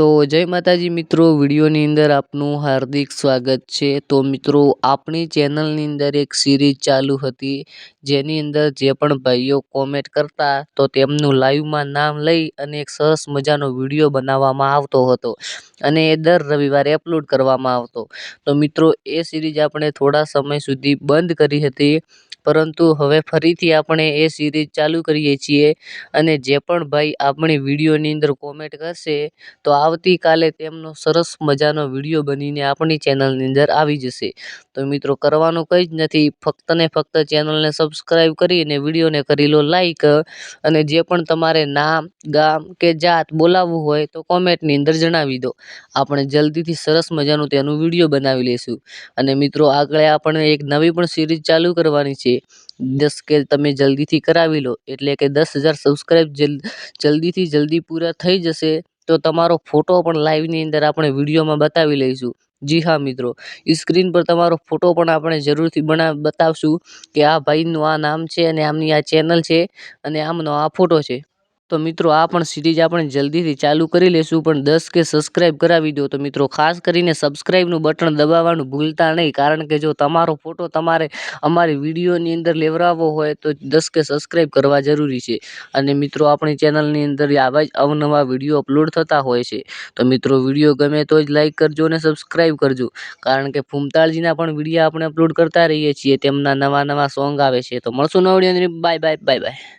તો જય માતાજી મિત્રો, વિડીયોની અંદર આપનું હાર્દિક સ્વાગત છે. તો મિત્રો, આપણી ચેનલની અંદર એક સિરીઝ ચાલુ હતી. જેની અંદર જે પણ ભાઈઓ કોમેન્ટ કરતા તો તેમનું લાઈવમાં નામ લઈ અને એક સરસ મજાનો વીડિયો બનાવવામાં આવતો હતો અને એ દર રવિવારે અપલોડ કરવામાં આવતો. તો મિત્રો, એ સિરીઝ આપણે થોડા સમય સુધી બંધ કરી હતી. પરંતુ હવે ફરીથી આપણે એ સિરીઝ ચાલુ કરીએ છીએ અને જે પણ ભાઈ આપણી વિડીયોની અંદર કોમેન્ટ કરશે, તો આવતીકાલે તેમનો સરસ મજાનો વીડિયો બનીને આપણી ચેનલની અંદર આવી જશે. તો મિત્રો, કરવાનું કંઈ જ નથી. ફક્ત ને ફક્ત ચેનલને સબસ્ક્રાઈબ કરીને વિડીયોને કરી લો લાઈક અને જે પણ તમારે નામ, ગામ કે જાત બોલાવવું હોય તો કોમેન્ટની અંદર જણાવી દો. આપણે જલ્દીથી સરસ મજાનું તેનું વીડિયો બનાવી લઈશું. અને મિત્રો, આગળ આપણે એક નવી પણ સિરીઝ ચાલુ કરવાની છે. દસ કે તમે જલ્દીથી કરાવી લો, એટલે કે દસ હજાર સબસ્ક્રાઈબ જલ્દીથી જલ્દી પૂરા થઈ જશે, તો તમારો ફોટો પણ લાઈવની અંદર આપણે વિડીયોમાં બતાવી લઈશું. જી હા, મિત્રો. સ્ક્રીન પર તમારો ફોટો પણ આપણે જરૂરથી બના, બતાવશું કે આ ભાઈનું આ નામ છે અને આમની આ ચેનલ છે અને આમનો આ ફોટો છે. તો મિત્રો, આ પણ સિરીઝ આપણે જલ્દીથી ચાલુ કરી લેશું, પણ દસ કે સબસ્ક્રાઈબ કરાવી દો તો મિત્રો, ખાસ કરીને સબસ્ક્રાઈબનું બટન દબાવવાનું ભૂલતા નહીં, કારણ કે જો તમારો ફોટો તમારે અમારી વિડીયોની અંદર લેવડાવવો હોય તો દસ કે સબસ્ક્રાઈબ કરવા જરૂરી છે. અને મિત્રો, આપણી ચેનલની અંદર આવા જ અવનવા વીડિયો અપલોડ થતા હોય છે. તો મિત્રો, વીડિયો ગમે તો જ લાઇક કરજો અને સબસ્ક્રાઈબ કરજો, કારણ કે ફૂમતાળજીના પણ વીડિયો આપણે અપલોડ કરતા રહીએ છીએ, તેમના નવા નવા સોંગ આવે છે. તો મળશું નવા બાય બાય બાય બાય.